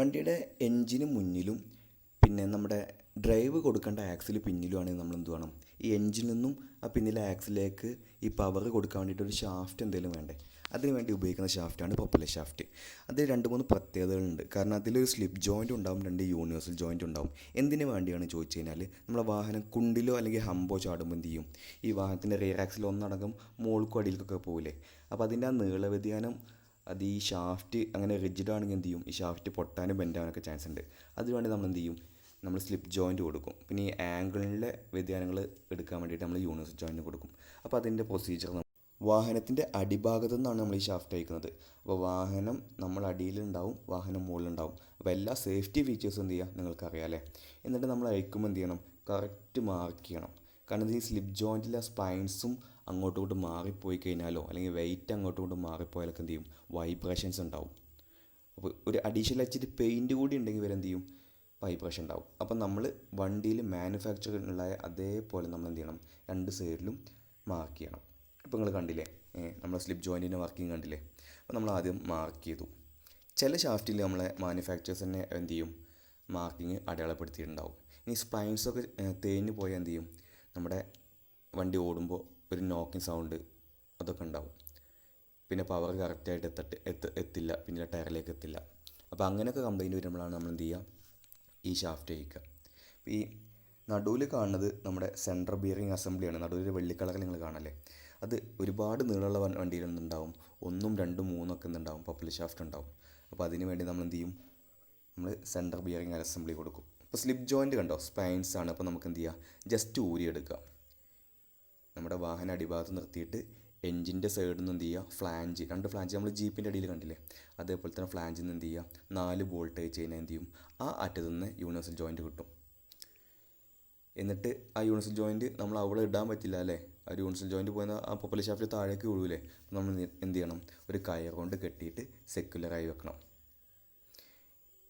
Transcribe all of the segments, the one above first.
വണ്ടിയുടെ എൻജിന് മുന്നിലും പിന്നെ നമ്മുടെ ഡ്രൈവ് കൊടുക്കേണ്ട ആക്സിൽ പിന്നിലുമാണ് നമ്മൾ എന്ത് വേണം? ഈ എൻജിൽ നിന്നും ആ പിന്നിലെ ആക്സിലേക്ക് ഈ പവർ കൊടുക്കാൻ വേണ്ടിയിട്ട് ഒരു ഷാഫ്റ്റ് എന്തെങ്കിലും വേണ്ടേ? അതിന് വേണ്ടി ഉപയോഗിക്കുന്ന ഷാഫ്റ്റാണ് പോപ്പുലർ ഷാഫ്റ്റ്. അതിൽ രണ്ട് മൂന്ന് പ്രത്യേകതകളുണ്ട്. കാരണം അതിലൊരു സ്ലിപ്പ് ജോയിന്റ് ഉണ്ടാവും രണ്ട് യൂണിവേഴ്സൽ ജോയിന്റ് ഉണ്ടാവും. എന്തിനു വേണ്ടിയാണ് ചോദിച്ചു കഴിഞ്ഞാൽ നമ്മളെ വാഹനം കുണ്ടിലോ അല്ലെങ്കിൽ ഹമ്പോ ചാടുമ്പോൾ എന്ത് ചെയ്യും? ഈ വാഹനത്തിന്റെ റിയർ ആക്സിൽ ഒന്നടങ്കം മോൾക്കും അടിയിലേക്കൊക്കെ പോകില്ലേ അപ്പോൾ അതിന്റെ ആ നീള വ്യതിയാനം അത് ഈ ഷാഫ്റ്റ് അങ്ങനെ റിജിഡ് ആണെങ്കിൽ എന്ത് ചെയ്യും? ഈ ഷാഫ്റ്റ് പൊട്ടാനും ബെൻഡാവാനൊക്കെ ചാൻസ് ഉണ്ട്. അതിനുവേണ്ടി നമ്മൾ എന്ത് ചെയ്യും? നമ്മൾ സ്ലിപ്പ് ജോയിന്റ് കൊടുക്കും. പിന്നെ ഈ ആംഗിളിലെ വ്യതിയാനങ്ങൾ എടുക്കാൻ വേണ്ടിയിട്ട് നമ്മൾ യൂണിവേഴ്സൽ ജോയിന്റ് കൊടുക്കും. അപ്പോൾ അതിന്റെ പ്രൊസീജിയർ വാഹനത്തിന്റെ അടിഭാഗത്തു നിന്നാണ് നമ്മൾ ഈ ഷാഫ്റ്റ് അയക്കുന്നത്. അപ്പോൾ വാഹനം നമ്മൾ അടിയിലുണ്ടാവും വാഹനം മുകളിലുണ്ടാവും അപ്പോൾ എല്ലാ സേഫ്റ്റി ഫീച്ചേഴ്സും എന്ത് ചെയ്യുക? നിങ്ങൾക്കറിയാം അല്ലേ? എന്നിട്ട് നമ്മൾ അയക്കുമ്പോൾ എന്ത് ചെയ്യണം? കറക്റ്റ് മാർക്ക് ചെയ്യണം. കാരണം ഈ സ്ലിപ്പ് ജോയിന്റിലെ സ്പൈൻസും അങ്ങോട്ടും ഇങ്ങോട്ടും മാറിപ്പോയി കഴിഞ്ഞാലോ അല്ലെങ്കിൽ വെയിറ്റ് അങ്ങോട്ടും ഇങ്ങോട്ടും മാറിപ്പോയാലൊക്കെ എന്ത് ചെയ്യും? വൈബ്രേഷൻസ് ഉണ്ടാവും. അപ്പോൾ ഒരു അഡീഷണൽ അച്ചിട്ട് പെയിന്റ് കൂടി ഉണ്ടെങ്കിൽ വരെ എന്ത് ചെയ്യും? വൈബ്രേഷൻ ഉണ്ടാവും. അപ്പം നമ്മൾ വണ്ടിയിൽ മാനുഫാക്ചറിനുള്ള അതേപോലെ നമ്മൾ എന്ത് ചെയ്യണം? രണ്ട് സൈഡിലും മാർക്ക് ചെയ്യണം. ഇപ്പോൾ നിങ്ങൾ കണ്ടില്ലേ? നമ്മൾ സ്ലിപ്പ് ജോയിന്റിന്റെ വർക്കിംഗ് കണ്ടില്ലേ? അപ്പോൾ നമ്മൾ ആദ്യം മാർക്ക് ചെയ്തു. ചില ഷാഫ്റ്റിൽ നമ്മളെ മാനുഫാക്ചേഴ്സ് തന്നെ എന്ത് ചെയ്യും? മാർക്കിങ് അടയാളപ്പെടുത്തിയിട്ടുണ്ടാവും. ഇനി സ്പൈൻസൊക്കെ തേഞ്ഞ് പോയാൽ എന്ത് ചെയ്യും? നമ്മുടെ വണ്ടി ഓടുമ്പോൾ ഒരു നോക്കിങ് സൗണ്ട് അതൊക്കെ ഉണ്ടാവും. പിന്നെ പവർ കറക്റ്റായിട്ട് എത്തട്ട് എത്ത എത്തില്ല. പിന്നെ ടയറിലേക്ക് എത്തില്ല. അപ്പോൾ അങ്ങനെയൊക്കെ കംപ്ലൈന്റ് വരുമ്പോഴാണ് നമ്മൾ എന്ത് ചെയ്യുക? ഈ ഷാഫ്റ്റ് അയക്കുക അപ്പോൾ ഈ നടുവിൽ കാണുന്നത് നമ്മുടെ സെൻട്രൽ ബിയറിംഗ് അസംബ്ലിയാണ് നടുവിൽ വെള്ളി നിങ്ങൾ കാണല്ലേ? അത് ഒരുപാട് നീളമുള്ള വണ്ടിയിലൊന്നും ഉണ്ടാവും. ഒന്നും രണ്ടും മൂന്നും ഒക്കെ ഉണ്ടാവും പപ്പിൾ ഷാഫ്റ്റ് ഉണ്ടാവും. അപ്പോൾ അതിന് വേണ്ടി നമ്മൾ എന്ത് ചെയ്യും? നമ്മൾ സെൻട്രൽ ബിയറിംഗ് അസംബ്ലി കൊടുക്കും. ഇപ്പോൾ സ്ലിപ്പ് ജോയിന്റ് കണ്ടോ? സ്പൈൻസ് ആണ്. അപ്പോൾ നമുക്ക് എന്ത് ചെയ്യുക ജസ്റ്റ് ഊരിയെടുക്കുക നമ്മുടെ വാഹനം അടിഭാഗത്ത് നിർത്തിയിട്ട് എൻജിന്റെ സൈഡിൽ നിന്ന് എന്ത് ചെയ്യുക ഫ്ലാഞ്ച് രണ്ട് ഫ്ലാഞ്ച് നമ്മൾ ജീപ്പിന്റെ അടിയിൽ കണ്ടില്ലേ? അതേപോലെ തന്നെ ഫ്ലാഞ്ചിൽ നിന്ന് എന്ത് ചെയ്യുക നാല് വോൾട്ടേജ് ചെയ്യുന്ന എന്ത് ചെയ്യും? ആ അറ്റത്ത് നിന്ന് യൂണിവേഴ്സൽ ജോയിന്റ് കിട്ടും. എന്നിട്ട് ആ യൂണിവേഴ്സൽ ജോയിന്റ് നമ്മൾ അവിടെ ഇടാൻ പറ്റില്ല അല്ലേ? ആ യൂണിവേഴ്സൽ ജോയിന്റ് പോയെന്ന് ആ പൊപ്പുലർ ഷാഫ്റ്റ് താഴേക്ക് വീഴൂലേ നമ്മൾ എന്ത് ചെയ്യണം? ഒരു കയർ കൊണ്ട് കെട്ടിയിട്ട് സെക്യുലറായി വെക്കണം.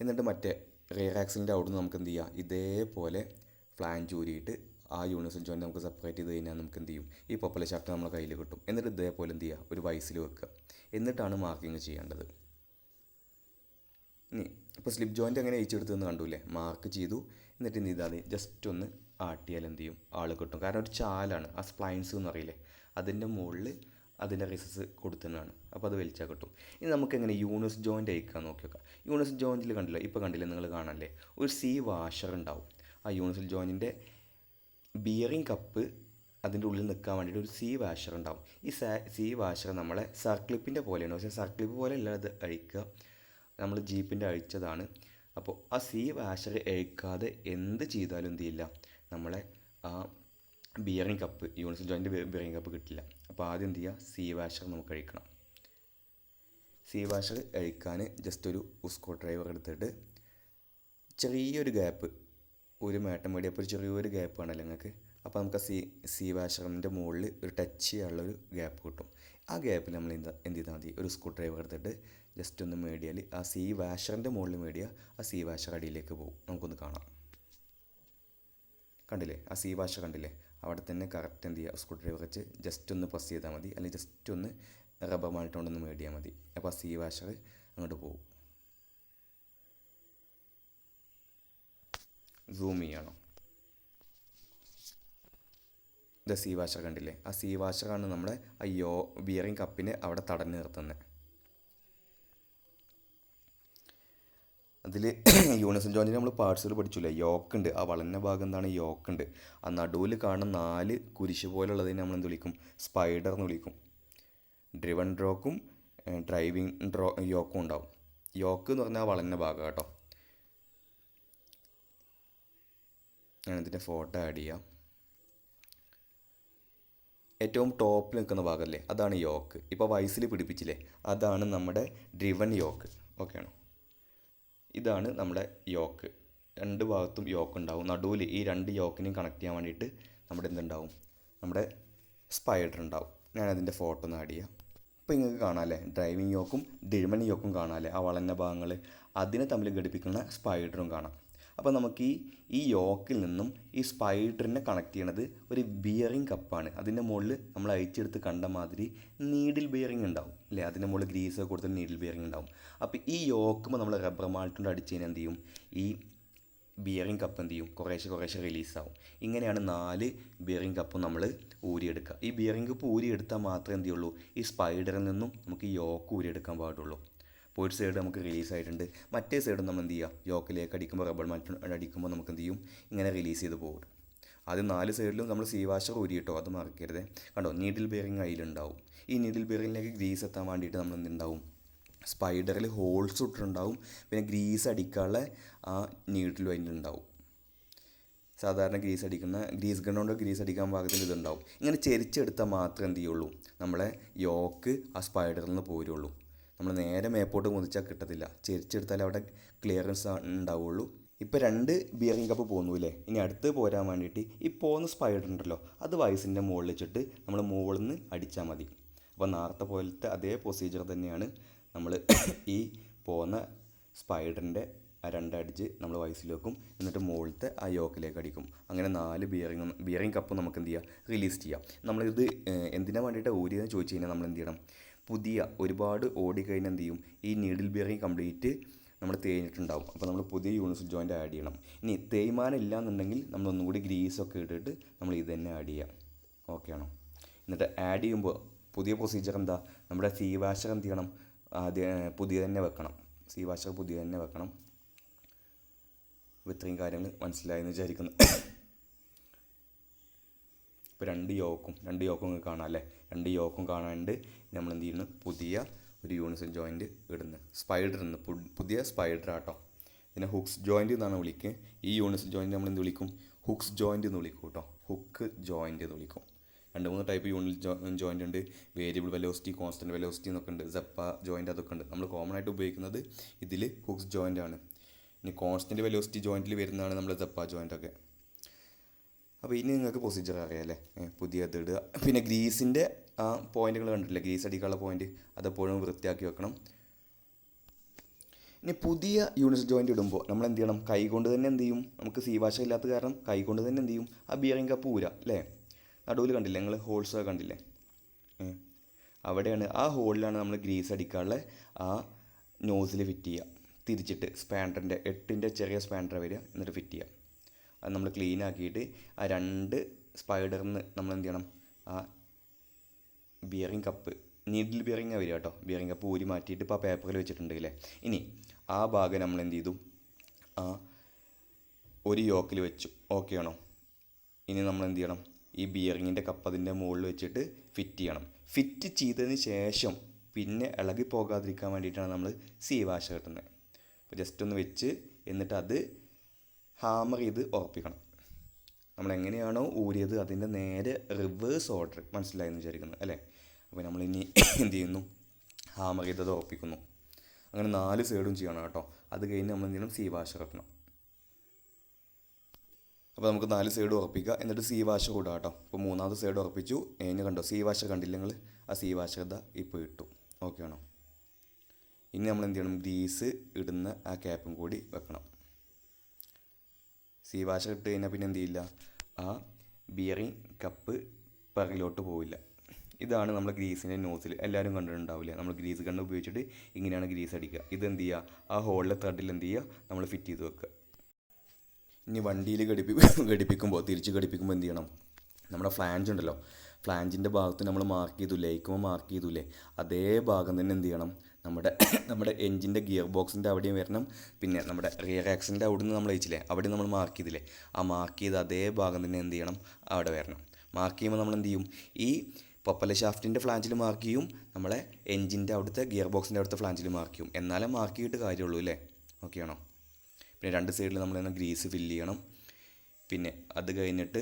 എന്നിട്ട് മറ്റേ റിയർ ആക്സിലിന്റെ നിന്ന് നമുക്ക് എന്ത് ചെയ്യാം? ഇതേപോലെ ഫ്ലാഞ്ച് ഊരിയിട്ട് ആ യൂണിവേഴ്സൽ ജോയിന്റ് നമുക്ക് സെപ്പറേറ്റ് ചെയ്ത് കഴിഞ്ഞാൽ നമുക്ക് എന്ത് ചെയ്യും? ഈ പൊപ്പല ഷാഫ്റ്റ് നമ്മളെ കയ്യിൽ കിട്ടും. എന്നിട്ട് ഇതേപോലെ എന്ത് ചെയ്യുക ഒരു വയസ്സിൽ വെക്കുക. എന്നിട്ടാണ് മാർക്കിങ് ചെയ്യേണ്ടത്. ഇനി ഇപ്പോൾ സ്ലിപ്പ് ജോയിന്റ് അങ്ങനെ അയച്ചെടുത്തെന്ന് കണ്ടൂലേ മാർക്ക് ചെയ്തു. എന്നിട്ട് എന്ത് ചെയ്താൽ ജസ്റ്റ് ഒന്ന് ആട്ടിയാൽ എന്ത് ചെയ്യും? ആൾ കിട്ടും. കാരണം ഒരു ചാലാണ്. ആ സ്പ്ലൈൻസ് എന്ന് അറിയില്ലേ അതിന്റെ മുകളിൽ അതിന്റെ റിസസ് കൊടുത്തതാണ് അപ്പോൾ അത് വലിച്ചാൽ കിട്ടും. ഇനി നമുക്ക് എങ്ങനെ യൂണിസ് ജോയിന്റ് അയക്കാൻ നോക്കി നോക്കാം യൂണിസ് ജോയിന്റിൽ കണ്ടില്ല? ഇപ്പോൾ കണ്ടില്ല നിങ്ങൾ കാണല്ലേ ഒരു സി വാഷർ ഉണ്ടാവും. ആ യൂണിസിൽ ജോയിന്റിന്റെ ബിയറിംഗ് കപ്പ് അതിന്റെ ഉള്ളിൽ നിൽക്കാൻ വേണ്ടിയിട്ട് ഒരു സി വാഷർ ഉണ്ടാവും. ഈ സി വാഷർ നമ്മളെ സർക്ലിപ്പിന്റെ പോലെയാണ്. പക്ഷേ സർക്ലിപ്പ് പോലെ അല്ല അത് അഴിക്കുക. നമ്മൾ ജീപ്പിന്റെ അഴിച്ചതാണ്. അപ്പോൾ ആ സി വാഷർ അഴിക്കാതെ എന്ത് ചെയ്താലും എന്ത് നമ്മളെ ആ bearing cup universal joint bearing cup കിട്ടില്ല. അപ്പോൾ ആദ്യം എന്ത് ചെയ്യുക സി വാഷർ നമുക്ക് അഴിക്കണം. സി വാഷർ അഴിക്കാൻ ജസ്റ്റ് ഒരു ഉസ്കോ ഡ്രൈവർ എടുത്തിട്ട് ചെറിയൊരു ഗ്യാപ്പ് ഒരു മേട്ടം വേടി അപ്പോൾ ഒരു ചെറിയൊരു ഗ്യാപ്പ് ആണല്ലോ നിങ്ങൾക്ക്. അപ്പോൾ നമുക്ക് സി സി വാഷറിന്റെ മുകളിൽ ഒരു ടച്ച് ചെയ്യാനുള്ള ഒരു ഗ്യാപ്പ് കിട്ടും. ആ ഗ്യാപ്പിൽ നമ്മൾ എന്താ എന്ത് ചെയ്താൽ മതി? ഒരു സ്ക്രൂ ഡ്രൈവർ എടുത്തിട്ട് ജസ്റ്റ് ഒന്ന് മേടിയാൽ ആ സി വാഷറിന്റെ മുകളിൽ മേടിയ ആ സി വാഷർ അടിയിലേക്ക് പോകും. നമുക്കൊന്ന് കാണാം. കണ്ടില്ലേ? ആ സി വാഷർ കണ്ടില്ലേ? അവിടെ തന്നെ കറക്റ്റ് എന്ത് ചെയ്യുക? സ്ക്രൂ ഡ്രൈവർ വെച്ച് ജസ്റ്റ് ഒന്ന് പ്രസ് ചെയ്താൽ മതി. അല്ലെങ്കിൽ ജസ്റ്റ് ഒന്ന് റബ്ബർ മാൾട്ടുകൊണ്ടൊന്ന് മേടിയാൽ മതി. അപ്പോൾ ആ സീ വാഷർ അങ്ങോട്ട് പോകും. സൂം ചെയ്യണം. ഇത് സീ വാഷർ കണ്ടില്ലേ? ആ സീ വാഷറാണ് നമ്മുടെ ആ യോ ബിയറിങ് കപ്പിനെ അവിടെ തടഞ്ഞു നിർത്തുന്നത്. അതിൽ യൂണിസൺ ജോയിന്റിന് നമ്മൾ പാർട്സുകൾ പഠിച്ചില്ലേ? യോക്ക് ഉണ്ട്. ആ വളഞ്ഞ ഭാഗം എന്താണ്? യോക്ക് ഉണ്ട്. ആ നടുവിൽ കാണുന്ന നാല് കുരിശ് പോലുള്ളതിനെ നമ്മൾ എന്ത് വിളിക്കും? സ്പൈഡർ എന്ന് വിളിക്കും. ഡ്രിവൺ ഡ്രോക്കും ഡ്രൈവിംഗ് ഡ്രോ യോക്കും ഉണ്ടാവും. യോക്ക് എന്ന് പറഞ്ഞാൽ ആ വളഞ്ഞ ഭാഗം കേട്ടോ. ഞാനിതിന്റെ ഫോട്ടോ ആഡ് ചെയ്യാം. ഏറ്റവും ടോപ്പിൽ നിൽക്കുന്ന ഭാഗമല്ലേ അതാണ് യോക്ക്. ഇപ്പോൾ വയസ്സിൽ പിടിപ്പിച്ചില്ലേ? അതാണ് നമ്മുടെ ഡ്രിവൺ യോക്ക്. ഓക്കെ ആണോ? ഇതാണ് നമ്മുടെ യോക്ക്. രണ്ട് ഭാഗത്തും യോക്ക് ഉണ്ടാവും. നടുവിൽ ഈ രണ്ട് യോക്കിനെയും കണക്ട് ചെയ്യാൻ വേണ്ടിയിട്ട് നമ്മുടെ എന്തുണ്ടാവും നമ്മുടെ സ്പൈഡർ ഉണ്ടാവും. ഞാൻ അതിന്റെ ഫോട്ടോ ഒന്ന് ആഡ് ചെയ്യാം. അപ്പോൾ നിങ്ങൾക്ക് കാണാമല്ലേ ഡ്രൈവിംഗ് യോക്കും ഡ്രിവൺ യോക്കും കാണാമല്ലേ ആ വളഞ്ഞ ഭാഗങ്ങൾ അതിനെ തമ്മിൽ ഘടിപ്പിക്കുന്ന സ്പൈഡറും കാണാം. അപ്പോൾ നമുക്ക് ഈ ഈ യോക്കിൽ നിന്നും ഈ സ്പൈഡറിനെ കണക്ട് ചെയ്യണത് ഒരു ബിയറിംഗ് കപ്പാണ് അതിന്റെ മുകളിൽ നമ്മൾ അഴിച്ചെടുത്ത് കണ്ട മാതിരി നീഡിൽ ബിയറിംഗ് ഉണ്ടാവും അല്ലേ അതിന്റെ മുകളിൽ ഗ്രീസ് കൊടുത്ത നീഡിൽ ബിയറിംഗ് ഉണ്ടാവും. അപ്പോൾ ഈ യോക്കുമ്പോൾ നമ്മൾ റബ്ബർ മാൾട്ട് കൊണ്ട് അടിച്ച് കഴിഞ്ഞാൽ എന്ത് ചെയ്യും? ഈ ബിയറിംഗ് കപ്പ് എന്ത് ചെയ്യും? കുറേശ്ശെ കുറേശ്ശെ റിലീസാവും ഇങ്ങനെയാണ് നാല് ബിയറിംഗ് കപ്പും നമ്മൾ ഊരിയെടുക്കുക ഈ ബിയറിംഗ് കപ്പ് ഊരിയെടുത്താൽ മാത്രമേ എന്ത് ചെയ്യുള്ളൂ? ഈ സ്പൈഡറിൽ നിന്നും നമുക്ക് ഈ യോക്ക് ഊരിയെടുക്കാൻ പാടുള്ളൂ. ഒരു സൈഡ് നമുക്ക് റിലീസ് ആയിട്ടുണ്ട്. മറ്റേ സൈഡും നമ്മൾ എന്ത് ചെയ്യുക യോക്കിലേക്ക് അടിക്കുമ്പോൾ റബ്ബർ മാറ്റ് അടിക്കുമ്പോൾ നമുക്ക് എന്ത് ചെയ്യും? ഇങ്ങനെ റിലീസ് ചെയ്ത് പോകും. ആദ്യം നാല് സൈഡിലും നമ്മൾ സീവാഷർ ഊരിയിട്ടോ? അത് മറക്കരുത്. കണ്ടോ? നീഡിൽ ബെയറിങ് അതിലുണ്ടാവും ഈ നീഡിൽ ബെയറിങ്ങിലേക്ക് ഗ്രീസ് എത്താൻ വേണ്ടിയിട്ട് നമ്മൾ എന്തുണ്ടാവും സ്പൈഡറിൽ ഹോൾസ് ഇട്ടിട്ടുണ്ടാവും. പിന്നെ ഗ്രീസ് അടിക്കാനുള്ള ആ നീഡിലും അതിലുണ്ടാവും സാധാരണ ഗ്രീസ് അടിക്കുന്ന ഗ്രീസ് ഗൺ കൊണ്ട് ഗ്രീസ് അടിക്കാൻ പാകത്തിൽ ഇതുണ്ടാവും. ഇങ്ങനെ ചെരിച്ചെടുത്താൽ മാത്രമേ എന്ത് ചെയ്യുള്ളൂ? നമ്മളെ യോക്ക് ആ സ്പൈഡറിൽ നിന്ന് പോരുള്ളൂ. നമ്മൾ നേരെ മേപ്പോട്ട് കുതിച്ചാൽ കിട്ടത്തില്ല. ചെരിച്ചെടുത്താൽ അവിടെ ക്ലിയറൻസ് ഉണ്ടാവുള്ളൂ. ഇപ്പോൾ രണ്ട് ബിയറിംഗ് കപ്പ് പോന്നു അല്ലേ? ഇനി അടുത്ത് പോരാൻ വേണ്ടിയിട്ട് ഈ പോകുന്ന സ്പൈഡർ ഉണ്ടല്ലോ അത് വയസ്സിന്റെ മുകളിൽ വെച്ചിട്ട് നമ്മൾ മുകളിൽ നിന്ന് അടിച്ചാൽ മതി. അപ്പോൾ നേരത്തെ പോലത്തെ അതേ പ്രൊസീജിയർ തന്നെയാണ് നമ്മൾ ഈ പോകുന്ന സ്പൈഡറിന്റെ ആ രണ്ടടിച്ച് നമ്മൾ വയസ്സിൽ വെക്കും. എന്നിട്ട് മുകളിലത്തെ ആ യോക്കിലേക്ക് അടിക്കും. അങ്ങനെ നാല് ബിയറിംഗ് ബിയറിംഗ് കപ്പ് നമുക്ക് എന്ത് ചെയ്യാം? റിലീസ് ചെയ്യാം. നമ്മളിത് എന്തിനാ വേണ്ടിയിട്ട് ഊരിയെന്ന് ചോദിച്ചു കഴിഞ്ഞാൽ നമ്മൾ എന്ത് ചെയ്യണം? പുതിയ ഒരുപാട് ഓടിക്കഴിഞ്ഞാൽ എന്ത് ചെയ്യും? ഈ നീഡിൽ ബിയറിങ് കംപ്ലീറ്റ് നമ്മൾ തേഞ്ഞിട്ടുണ്ടാവും. അപ്പോൾ നമ്മൾ പുതിയ യൂണിവേഴ്സൽ ജോയിന്റ് ആഡ് ചെയ്യണം. ഇനി തേയ്മാനം ഇല്ല എന്നുണ്ടെങ്കിൽ നമ്മൾ ഒന്നുകൂടി ഗ്രീസൊക്കെ ഇട്ടിട്ട് നമ്മൾ ഇത് തന്നെ ആഡ് ചെയ്യാം. ഓക്കെ ആണോ? എന്നിട്ട് ആഡ് ചെയ്യുമ്പോൾ പുതിയ പ്രൊസീജിയർ എന്താ? നമ്മുടെ സീ വാഷർ എന്ത് ചെയ്യണം? ആദ്യം പുതിയ തന്നെ വെക്കണം. സീ വാഷർ പുതിയ തന്നെ വെക്കണം. ഇത്രയും കാര്യങ്ങൾ മനസ്സിലായെന്ന് വിചാരിക്കുന്നു. ഇപ്പോൾ രണ്ട് യോക്കും രണ്ട് യോക്കും കാണാം അല്ലേ? രണ്ട് യോക്കും കാണാണ്ട് നമ്മൾ എന്ത് ചെയ്യുന്നു? പുതിയ ഒരു യൂണിസൺ ജോയിന്റ് ഇടുന്നു. സ്പൈഡർ എന്ന് പുതിയ സ്പൈഡർ ആട്ടോ. ഇതിനെ ഹുക്സ് ജോയിന്റ് എന്നാണ് വിളിക്കുക. ഈ യൂണിസൺ ജോയിന്റ് നമ്മൾ എന്ത് വിളിക്കും? ഹുക്സ് ജോയിന്റ് എന്ന് വിളിക്കും കേട്ടോ. ഹുക്ക് ജോയിന്റ് എന്ന് വിളിക്കും. രണ്ട് മൂന്ന് ടൈപ്പ് യൂണിറ്റ് ജോയിന്റ് ഉണ്ട്. വേരിയബിൾ വെലോസിറ്റി കോൺസ്റ്റന്റ് വെലോസിറ്റി എന്നൊക്കെ ഉണ്ട്. സെപ്പ ജോയിന്റ് അതൊക്കെ ഉണ്ട്. നമ്മൾ കോമൺ ആയിട്ട് ഉപയോഗിക്കുന്നത് ഇതിൽ ഹുക്സ് ജോയിന്റ് ആണ്. ഇനി കോൺസ്റ്റന്റ് വെലോസിറ്റി ജോയിന്റിൽ വരുന്നതാണ് നമ്മൾ സെപ്പ ജോയിന്റ് ഒക്കെ. അപ്പോൾ ഇനി നിങ്ങൾക്ക് പ്രൊസീജിയർ അറിയാമല്ലേ പുതിയത് ഇടുക. പിന്നെ ഗ്രീസിന്റെ ആ പോയിന്റുകൾ കണ്ടിട്ടില്ലേ? ഗ്രീസ് അടിക്കാനുള്ള പോയിന്റ് അതെപ്പോഴും വൃത്തിയാക്കി വെക്കണം. ഇനി പുതിയ യൂണിറ്റ് ജോയിന്റ് ഇടുമ്പോൾ നമ്മൾ എന്ത് ചെയ്യണം? കൈ കൊണ്ട് തന്നെ എന്ത് ചെയ്യും? നമുക്ക് സീവാശ ഇല്ലാത്ത കാരണം കൈ കൊണ്ട് തന്നെ എന്ത് ചെയ്യും? ആ ബിയറിംഗ് കപ്പ് ഊര അല്ലേ? നടുവിൽ കണ്ടില്ലേ? നിങ്ങൾ ഹോൾസ് കണ്ടില്ലേ? അവിടെയാണ് ആ ഹോളിലാണ് നമ്മൾ ഗ്രീസ് അടിക്കാനുള്ള ആ നോസിൽ ഫിറ്റ് ചെയ്യുക. തിരിച്ചിട്ട് സ്പാൻഡറിന്റെ എട്ടിന്റെ ചെറിയ സ്പാൻഡർ വരിക എന്നിട്ട് ഫിറ്റ് ചെയ്യുക. അത് നമ്മൾ ക്ലീൻ ആക്കിയിട്ട് ആ രണ്ട് സ്പൈഡറിന് നമ്മൾ എന്ത് ചെയ്യണം? ആ ബിയറിംഗ് കപ്പ് നീഡിൽ ബിയറിംഗ് വരിക കേട്ടോ. ബിയറിംഗ് കപ്പ് ഊരി മാറ്റിയിട്ട് ഇപ്പോൾ ആ പേപ്പറിൽ വെച്ചിട്ടുണ്ട് അല്ലേ ഇനി ആ ഭാഗം നമ്മൾ എന്ത് ചെയ്തു? ആ ഒരു യോക്കിൽ വെച്ചു. ഓക്കെ ആണോ? ഇനി നമ്മൾ എന്ത് ചെയ്യണം? ഈ ബിയറിങ്ങിന്റെ കപ്പ് അതിന്റെ മുകളിൽ വെച്ചിട്ട് ഫിറ്റ് ചെയ്യണം. ഫിറ്റ് ചെയ്തതിന് ശേഷം പിന്നെ ഇളകി പോകാതിരിക്കാൻ വേണ്ടിയിട്ടാണ് നമ്മൾ സീ വാഷ കിട്ടുന്നത് അപ്പോൾ ജസ്റ്റ് ഒന്ന് വെച്ച് എന്നിട്ട് അത് ഹാമർ ചെയ്ത് ഉറപ്പിക്കണം. നമ്മൾ എങ്ങനെയാണോ ഊരിയത് അതിന്റെ നേരെ റിവേഴ്സ് ഓർഡർ മനസ്സിലായെന്ന് വിചാരിക്കുന്നു അല്ലേ? അപ്പോൾ നമ്മളിനി എന്ത് ചെയ്യുന്നു? ഹാമർ ചെയ്തത് ഉറപ്പിക്കുന്നു. അങ്ങനെ നാല് സൈഡും ചെയ്യണം കേട്ടോ. അത് കഴിഞ്ഞ് നമ്മൾ എന്ത് ചെയ്യണം സീ വാഷ് ഇറക്കണം അപ്പോൾ നമുക്ക് നാല് സൈഡ് ഉറപ്പിക്കുക എന്നിട്ട് സീ വാഷ് കൂടാം കേട്ടോ. അപ്പോൾ മൂന്നാമത്തെ സൈഡ് ഉറപ്പിച്ചു. എന്നെ കണ്ടോ? സീ വാഷ് കണ്ടില്ല ആ സീ വാഷ് ഇതാ ഇപ്പോൾ ഇട്ടു. ഓക്കെ ആണോ? ഇനി നമ്മൾ എന്ത് ചെയ്യണം? ഗ്രീസ് ഇടുന്ന ആ ക്യാപ്പും കൂടി വെക്കണം. സീ വാഷ ഇട്ട് കഴിഞ്ഞാൽ പിന്നെ എന്ത് ചെയ്യില്ല? ആ ബിയറിങ് കപ്പ് പിറകിലോട്ട് പോവില്ല. ഇതാണ് നമ്മൾ ഗ്രീസിന്റെ നോസിൽ എല്ലാവരും കണ്ടിട്ടുണ്ടാവില്ല? നമ്മൾ ഗ്രീസ് കണ്ണ് ഉപയോഗിച്ചിട്ട് ഇങ്ങനെയാണ് ഗ്രീസ് അടിക്കുക. ഇത് എന്ത് ചെയ്യുക? ആ ഹോളിലെ തട്ടിൽ എന്ത് ചെയ്യുക? നമ്മൾ ഫിറ്റ് ചെയ്ത് വെക്കുക. ഇനി വണ്ടിയിൽ ഘടിപ്പി ഘടിപ്പിക്കുമ്പോൾ തിരിച്ച് ഘടിപ്പിക്കുമ്പോൾ എന്ത് ചെയ്യണം? നമ്മുടെ ഫ്ലാഞ്ച് ഉണ്ടല്ലോ. ഫ്ലാഞ്ചിന്റെ ഭാഗത്ത് നമ്മൾ മാർക്ക് ചെയ്തു ലൈക്കുമ്പോൾ മാർക്ക് ചെയ്തില്ലേ? അതേ ഭാഗം തന്നെ എന്ത് ചെയ്യണം? നമ്മുടെ നമ്മുടെ എഞ്ചിന്റെ ഗിയർ ബോക്സിന്റെ അവിടെയും വരണം. പിന്നെ നമ്മുടെ റിയർ ആക്സിന്റെ അവിടെ നിന്ന് നമ്മൾ അയച്ചില്ലേ? അവിടെ നമ്മൾ മാർക്ക് ചെയ്തില്ലേ? ആ മാർക്ക് ചെയ്ത അതേ ഭാഗം തന്നെ എന്ത് ചെയ്യണം? അവിടെ വരണം. മാർക്ക് ചെയ്യുമ്പോൾ നമ്മൾ എന്ത് ചെയ്യും? ഈ പപ്പല ഷാഫ്റ്റിന്റെ ഫ്ലാഞ്ചിൽ മാർക്ക് ചെയ്യും. നമ്മളെ എഞ്ചിന്റെ അവിടുത്തെ ഗിയർ ബോക്സിന്റെ അവിടുത്തെ ഫ്ലാഞ്ചിൽ മാർക്ക് ചെയ്യും. എന്നാലേ മാർക്ക് ചെയ്തിട്ട് കാര്യമുള്ളൂ അല്ലേ? ഓക്കെ ആണോ? പിന്നെ രണ്ട് സൈഡിൽ നമ്മൾ തന്നെ ഗ്രീസ് ഫില്ല് ചെയ്യണം. പിന്നെ അത് കഴിഞ്ഞിട്ട്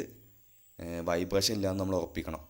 വൈബ്രേഷൻ ഇല്ലാന്ന് നമ്മൾ ഉറപ്പിക്കണം.